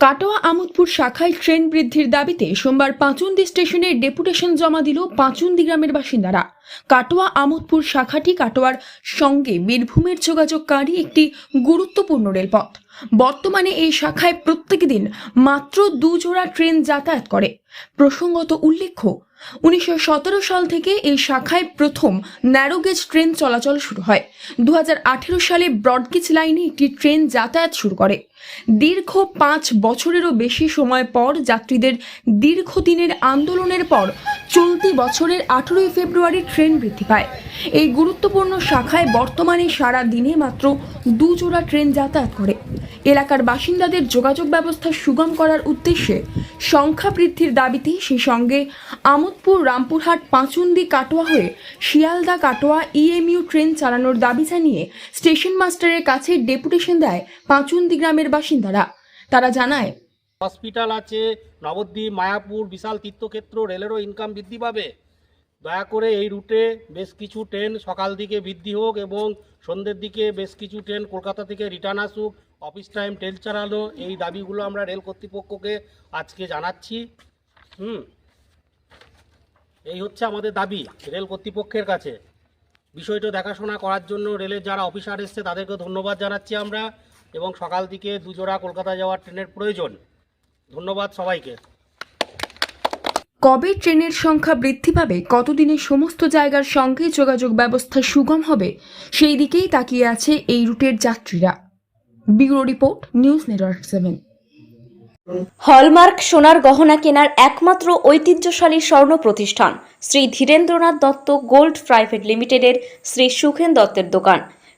কাটোয়া আমোদপুর শাখায় ট্রেন বৃদ্ধির দাবিতে সোমবার পাঁচুন্দি স্টেশনে ডেপুটেশন জমা দিল পাঁচুন্দি গ্রামের বাসিন্দারা। কাটোয়া আমোদপুর শাখাটি কাটোয়ার সঙ্গে বীরভূমের যোগাযোগকারী একটি গুরুত্বপূর্ণ রেলপথ। বর্তমানে এই শাখায় প্রত্যেক দিন মাত্র দুজোড়া ট্রেন যাতায়াত করে। প্রসঙ্গত উল্লেখ্য, উনিশশো সতেরো সাল থেকে এই শাখায় প্রথম ন্যারোগেজ ট্রেন চলাচল শুরু হয়। দু হাজার আঠেরো সালে ব্রডগেজ লাইনে একটি ট্রেন যাতায়াত শুরু করে। দীর্ঘ পাঁচ বছরেরও বেশি সময় পর যাত্রীদের দীর্ঘদিনের আন্দোলনের পর চলতি বছরের আঠেরোই ফেব্রুয়ারি ট্রেন বৃদ্ধি পায়। এই গুরুত্বপূর্ণ শাখায় বর্তমানে সারা দিনে মাত্র দু জোড়া ট্রেন যাতায়াত করে। এলাকার বাসিন্দাদের যোগাযোগ ব্যবস্থা সুগম করার উদ্দেশ্যে সংখ্যা বৃদ্ধির দাবিতে সেই সঙ্গে আমোদপুর, রামপুরহাট, পাঁচুন্দি, কাটোয়া হয়ে শিয়ালদা, কাটোয়া ইএমইউ ট্রেন চালানোর দাবি জানিয়ে স্টেশন মাস্টারের কাছে ডেপুটেশন দেয় পাঁচুন্দি গ্রামের বাসিন্দারা। তারা জানায়, হসপিটাল আছে, নবদ্বীপ, মায়াপুর, বিশাল তীর্থক্ষেত্র, রেলেরও ইনকাম বৃদ্ধি পাবে। দয়া করে এই রুটে বেশ কিছু ট্রেন সকাল দিকে বৃদ্ধি হোক এবং সন্ধ্যের দিকে বেশ কিছু ট্রেন কলকাতা থেকে রিটার্ন আসুক, অফিস টাইম ট্রেন চালানো, এই দাবিগুলো আমরা রেল কর্তৃপক্ষকে আজকে জানাচ্ছি। হুম, এই হচ্ছে আমাদের দাবি রেল কর্তৃপক্ষের কাছে। বিষয়টা দেখাশোনা করার জন্য রেলের যারা অফিসার এসছে, তাদেরকে ধন্যবাদ জানাচ্ছি আমরা এবং সকাল দিকে দুজোড়া কলকাতা যাওয়ার ট্রেনের প্রয়োজন। ধন্যবাদ সবাইকে। কবে ট্রেনের সংখ্যা বৃদ্ধি পাবে? কতদিনে সমস্ত জায়গার সঙ্গে যোগাযোগ ব্যবস্থা সুগম হবে? সেই দিকেই তাকিয়ে আছে এই রুটের যাত্রীরা। Bureau report, news network seven. Hallmark সোনার গহনা কেনার একমাত্র ঐতিহ্যশালী স্বর্ণ প্রতিষ্ঠান শ্রী ধীরেন্দ্রনাথ দত্ত গোল্ড প্রাইভেট লিমিটেডের শ্রী সুখেন দত্তের দোকান।